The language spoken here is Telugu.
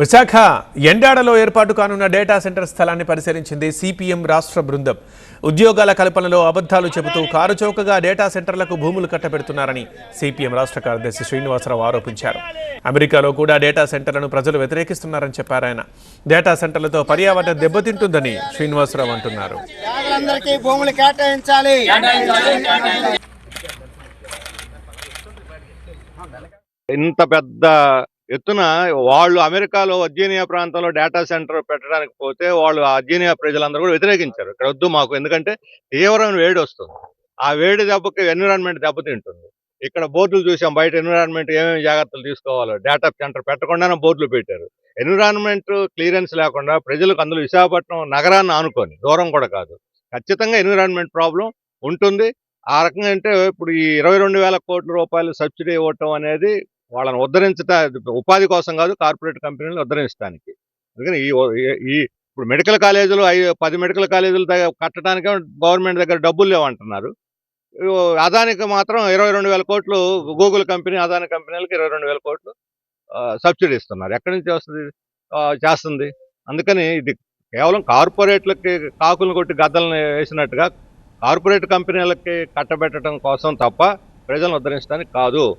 విశాఖ ఎండాడలో ఏర్పాటు కానున్న డేటా సెంటర్ స్థలాన్ని పరిశీలించింది సిపిఎం రాష్ట్ర బృందం. ఉద్యోగాల కల్పనలో అబద్ధాలు చెబుతూ కారు చౌకగా డేటా సెంటర్లకు భూములు కట్టబెడుతున్నారని సిపిఎం రాష్ట్ర కార్యదర్శి శ్రీనివాసరావు ఆరోపించారు. అమెరికాలో కూడా డేటా సెంటర్లను ప్రజలు వ్యతిరేకిస్తున్నారని చెప్పారు ఆయన. డేటా సెంటర్లతో పర్యావరణం దెబ్బతింటుందని శ్రీనివాసరావు అంటున్నారు. పేదలందరికీ భూములు కేటాయించాలి. ఇంత పెద్ద ఎత్తున వాళ్ళు అమెరికాలో వర్జీనియా ప్రాంతంలో డేటా సెంటర్ పెట్టడానికి పోతే వాళ్ళు ఆ ప్రజలందరూ కూడా వ్యతిరేకించారు. ఇక్కడ వద్దు మాకు ఎందుకంటే తీవ్రమైన వేడి వస్తుంది. ఆ వేడి దెబ్బకి ఎన్విరాన్మెంట్ దెబ్బతింటుంది. ఇక్కడ బోర్డులు చూసాం బయట ఎన్విరాన్మెంట్ ఏమేమి జాగ్రత్తలు తీసుకోవాలో. డేటా సెంటర్ పెట్టకుండానే బోర్డులు పెట్టారు. ఎన్విరాన్మెంట్ క్లియరెన్స్ లేకుండా ప్రజలకు అందులో విశాఖపట్నం నగరాన్ని ఆనుకొని దూరం కూడా కాదు. ఖచ్చితంగా ఎన్విరాన్మెంట్ ప్రాబ్లం ఉంటుంది. ఆ రకంగా అంటే ఇప్పుడు ఈ ఇరవై రెండు వేల కోట్ల రూపాయలు సబ్సిడీ ఇవ్వటం అనేది వాళ్ళని ఉద్ధరించట ఉపాధి కోసం కాదు కార్పొరేట్ కంపెనీలు ఉద్ధరించడానికి అందుకని ఈ ఈ- ఇప్పుడు మెడికల్ కాలేజీలు ఐ- పది మెడికల్ కాలేజీలు కట్టడానికే గవర్నమెంట్ దగ్గర డబ్బులు లేవంటున్నారు. అదానికి మాత్రం ఇరవై రెండు వేల కోట్లు గూగుల్ కంపెనీ అదాని కంపెనీలకు ఇరవై రెండు వేల కోట్లు సబ్సిడీ ఇస్తున్నారు. ఎక్కడి నుంచి వస్తుంది? చేస్తుంది. అందుకని ఇది కేవలం కార్పొరేట్లకి కాకులను కొట్టి గద్దలను వేసినట్టుగా కార్పొరేట్ కంపెనీలకి కట్టబెట్టడం కోసం తప్ప ప్రజలను ఉద్ధరించడానికి కాదు.